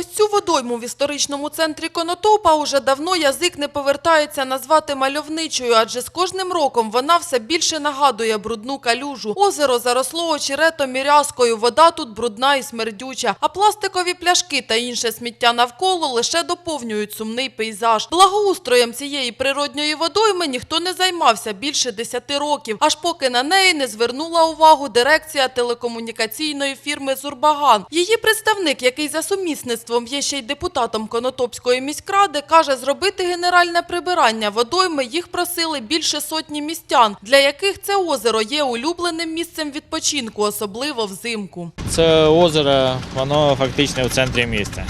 Ось цю водойму в історичному центрі Конотопа уже давно язик не повертається назвати мальовничою, адже з кожним роком вона все більше нагадує брудну калюжу. Озеро заросло очеретом і рязкою, вода тут брудна і смердюча, а пластикові пляшки та інше сміття навколо лише доповнюють сумний пейзаж. Благоустроєм цієї природньої водойми ніхто не займався більше 10 років, аж поки на неї не звернула увагу дирекція телекомунікаційної фірми «Зурбаган». Її представник, який за сумісництвом є ще й депутатом Конотопської міськради, каже, зробити генеральне прибирання водойми їх просили більше сотні містян, для яких це озеро є улюбленим місцем відпочинку, особливо взимку. Це озеро, воно фактично в центрі міста.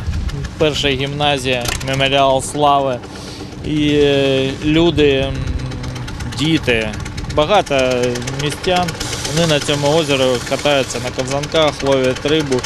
Перша гімназія, меморіал слави. І е, люди, діти, багато містян. Вони на цьому озері катаються на ковзанках, ловлять рибу.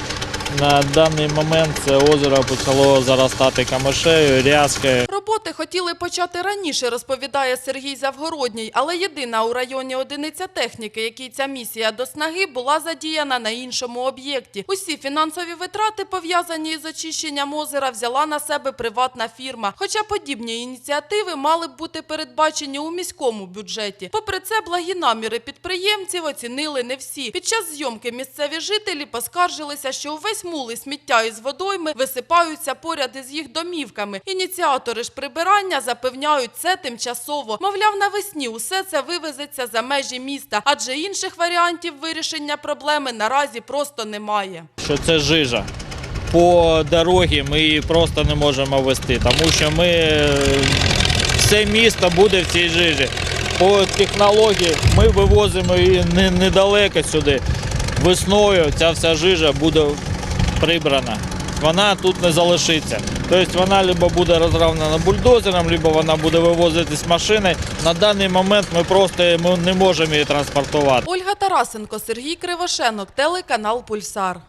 На даний момент це озеро почало заростати камишею, рязкою. Роботи хотіли почати раніше, розповідає Сергій Завгородній, але єдина у районі одиниця техніки, якій ця місія до снаги, була задіяна на іншому об'єкті. Усі фінансові витрати, пов'язані із очищенням озера, взяла на себе приватна фірма. Хоча подібні ініціативи мали б бути передбачені у міському бюджеті. Попри це, благі наміри підприємців оцінили не всі. Під час зйомки місцеві жителі поскаржилися, що увесь мул і сміття із водойми висипаються поряд із їх домівками. Ініціатори ж прибирання запевняють це тимчасово. Мовляв, навесні усе це вивезеться за межі міста, адже інших варіантів вирішення проблеми наразі просто немає. що це жижа. По дорогі ми її просто не можемо вести, тому що ми е, все місто буде в цій жижі. По технології ми вивозимо її недалеко сюди. Весною ця вся жижа буде прибрана. Вона тут не залишиться. Тобто вона або буде розравнена бульдозером, або вона буде вивозитись машиною. На даний момент ми просто не можемо її транспортувати. Ольга Тарасенко, Сергій Кривошенок, телеканал Пульсар.